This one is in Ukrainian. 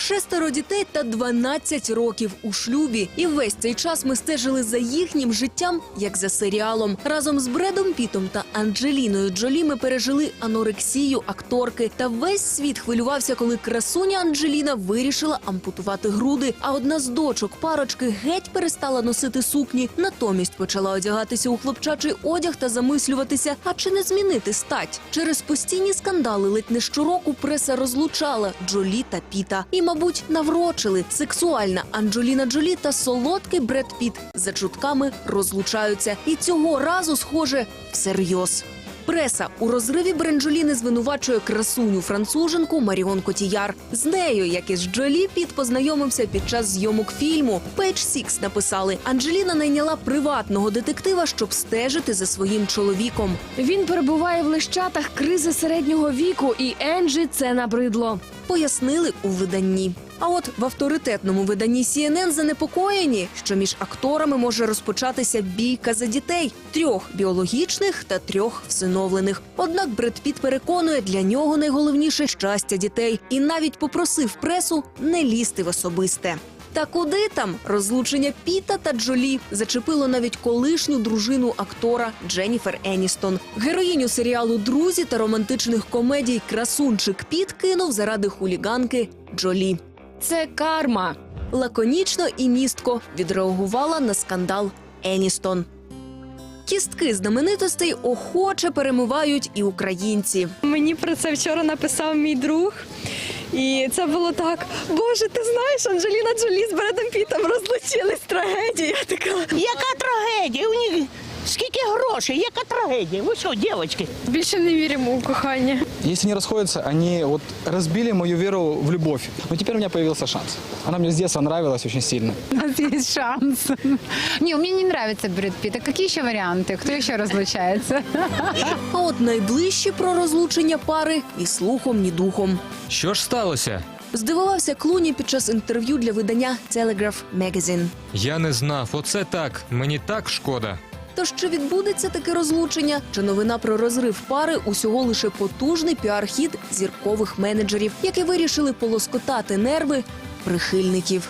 Шестеро дітей та 12 років у шлюбі. І весь цей час ми стежили за їхнім життям, як за серіалом. Разом з Бредом Пітом та Анджеліною Джолі ми пережили анорексію акторки. Та весь світ хвилювався, коли красуня Анджеліна вирішила ампутувати груди. А одна з дочок парочки геть перестала носити сукні. Натомість почала одягатися у хлопчачий одяг та замислюватися, а чи не змінити стать. Через постійні скандали ледь не щороку преса розлучала Джолі та Піта. І, мабуть, наврочили. Сексуальна Анджоліна Джолі та солодкий Бред Піт за чутками розлучаються. І цього разу, схоже, всерйоз. Преса у розриві Бренджоліни звинувачує красуню француженку Маріон Котіяр. З нею, як і з Джолі, Піт познайомився під час зйомок фільму. Page Six написали: Анджеліна найняла приватного детектива, щоб стежити за своїм чоловіком. Він перебуває в лищатах кризи середнього віку, і Енджі це набридло. Пояснили у виданні. А от в авторитетному виданні CNN занепокоєні, що між акторами може розпочатися бійка за дітей трьох біологічних та трьох всиновлених. Однак Бред Піт переконує, для нього найголовніше щастя дітей, і навіть попросив пресу не лізти в особисте. Та куди там розлучення Піта та Джолі зачепило навіть колишню дружину актора Дженніфер Еністон. Героїню серіалу Друзі та романтичних комедій Красунчик Піт кинув заради хуліганки Джолі. Це карма. Лаконічно і містко відреагувала на скандал Еністон. Кістки знаменитостей охоче перемивають і українці. Мені про це вчора написав мій друг. І це було так. Боже, ти знаєш, Анджеліна Джолі з Бредом Пітом розлучились трагедія. Така. Яка трагедія? У них скільки грошей, яка трагедія? Ви що, дівчатки? Більше не віримо у кохання. Если они расходятся, они вот разбили мою веру в любовь. Но теперь у меня появился шанс. Она мне с детства нравилась очень сильно. У нас есть шанс. Не, мне не нравится Брэд Питт. А какие еще варианты? Кто еще разлучается? А от найближчі про розлучення пари і слухом, ні духом. Що ж сталося? Здивувався Клуні під час інтерв'ю для видання Telegraph Magazine. Я не знав. Оце так. Мені так шкода. Тож чи відбудеться таке розлучення? Чи новина про розрив пари усього лише потужний піар-хід зіркових менеджерів, які вирішили полоскотати нерви прихильників?